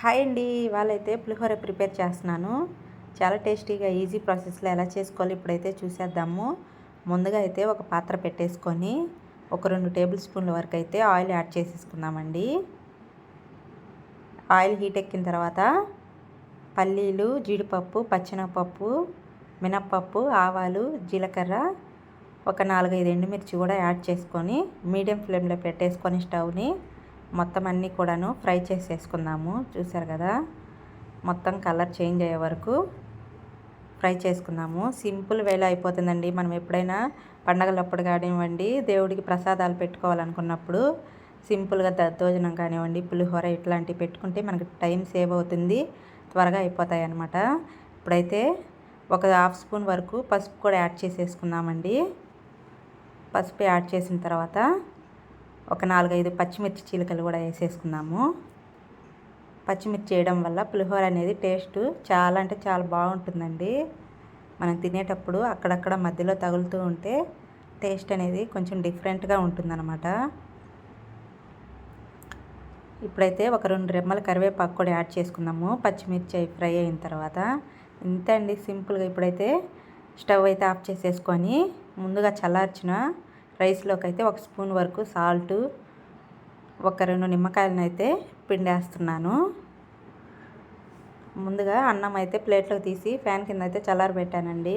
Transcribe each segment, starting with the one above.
Hi అండి ఇవాళైతే పులిహోర prepare చేస్తున్నాను. చాలా టేస్టీగా ఈజీ ప్రాసెస్లో ఎలా చేసుకోవాలి ఇప్పుడైతే చూసేద్దాము. ముందుగా అయితే ఒక పాత్ర పెట్టేసుకొని ఒక రెండు టేబుల్ స్పూన్ల వరకు అయితే ఆయిల్ యాడ్ చేసేసుకుందామండి. ఆయిల్ హీట్ ఎక్కిన తర్వాత పల్లీలు జీడిపప్పు పచ్చెనగపప్పు మినప్పప్పు ఆవాలు జీలకర్ర ఒక నాలుగైదు ఎండుమిర్చి కూడా యాడ్ చేసుకొని మీడియం ఫ్లేమ్లో పెట్టేసుకొని స్టవ్ని మొత్తం అన్నీ కూడాను ఫ్రై చేసేసుకుందాము. చూసారు కదా? మొత్తం కలర్ చేంజ్ అయ్యే వరకు ఫ్రై చేసుకుందాము. సింపుల్ వేళ అయిపోతుందండి. మనం ఎప్పుడైనా పండగలప్పుడు కానివ్వండి దేవుడికి ప్రసాదాలు పెట్టుకోవాలనుకున్నప్పుడు సింపుల్గా దద్దోజనం కానివ్వండి పులిహోర ఇట్లాంటివి పెట్టుకుంటే మనకి టైం సేవ్ అవుతుంది. త్వరగా అయిపోతాయి అన్నమాట ఇప్పుడైతే ఒక హాఫ్ స్పూన్ వరకు పసుపు కూడా యాడ్ చేసేసుకుందామండి. పసుపు యాడ్ చేసిన తర్వాత ఒక నాలుగైదు పచ్చిమిర్చి చీలికలు కూడా వేసేసుకుందాము పచ్చిమిర్చి వేయడం వల్ల పులిహోర అనేది టేస్ట్ చాలా అంటే చాలా బాగుంటుందండి. మనం తినేటప్పుడు అక్కడక్కడ మధ్యలో తగులుతూ ఉంటే టేస్ట్ అనేది కొంచెం డిఫరెంట్గా ఉంటుందన్నమాట. ఇప్పుడైతే ఒక రెండు రెమ్మల కరివేపాకు కూడా యాడ్ చేసుకున్నాము పచ్చిమిర్చి ఫ్రై అయిన తర్వాత. ఇంతే అండి సింపుల్గా ఇప్పుడైతే స్టవ్ అయితే ఆఫ్ చేసేసుకొని ముందుగా చల్లార్చిన రైస్లోకి అయితే ఒక స్పూన్ వరకు సాల్ట్ ఒక రెండు నిమ్మకాయలను అయితే పిండేస్తున్నాను. ముందుగా అన్నం అయితే ప్లేట్లోకి తీసి ఫ్యాన్ కింద అయితే చల్లారి పెట్టానండి.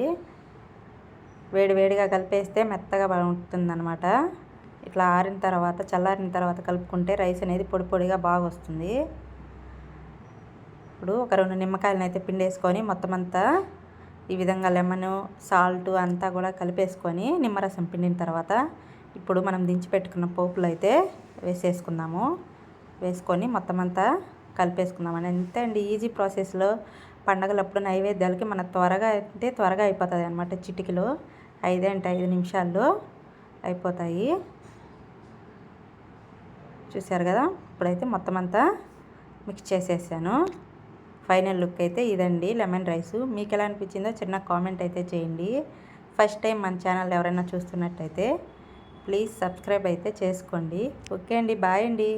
వేడి వేడిగా కలిపేస్తే మెత్తగా అనమాట ఇట్లా ఆరిన తర్వాత చల్లారిన తర్వాత కలుపుకుంటే రైస్ అనేది పొడి పొడిగా బాగా వస్తుంది ఇప్పుడు ఒక రెండు నిమ్మకాయలను అయితే పిండేసుకొని మొత్తం అంతా ఈ విధంగా లెమన్ సాల్ట్ అంతా కూడా కలిపేసుకొని నిమ్మరసం పిండిన తర్వాత ఇప్పుడు మనం దించి పెట్టుకున్న పోపులు అయితే వేసేసుకుందాము. వేసుకొని మొత్తం అంతా కలిపేసుకుందామని అంతే అండి ఈజీ ప్రాసెస్లో పండగలప్పుడు నైవేద్యాలకి మన త్వరగా అంటే త్వరగా అయిపోతుంది అనమాట చిటికలో. ఐదే అంటే ఐదు నిమిషాల్లో అయిపోతాయి. చూశారు కదా? ఇప్పుడైతే మొత్తం అంతా మిక్స్ చేసేసాను. ఫైనల్ లుక్ అయితే ఇదండి లెమన్ రైస్. మీకు ఎలా అనిపించిందో చిన్న కామెంట్ అయితే చేయండి. ఫస్ట్ టైం మన ఛానల్ ఎవరైనా చూస్తున్నట్టయితే ప్లీజ్ సబ్స్క్రైబ్ అయితే చేసుకోండి. ఓకే అండి బాయ్ అండి.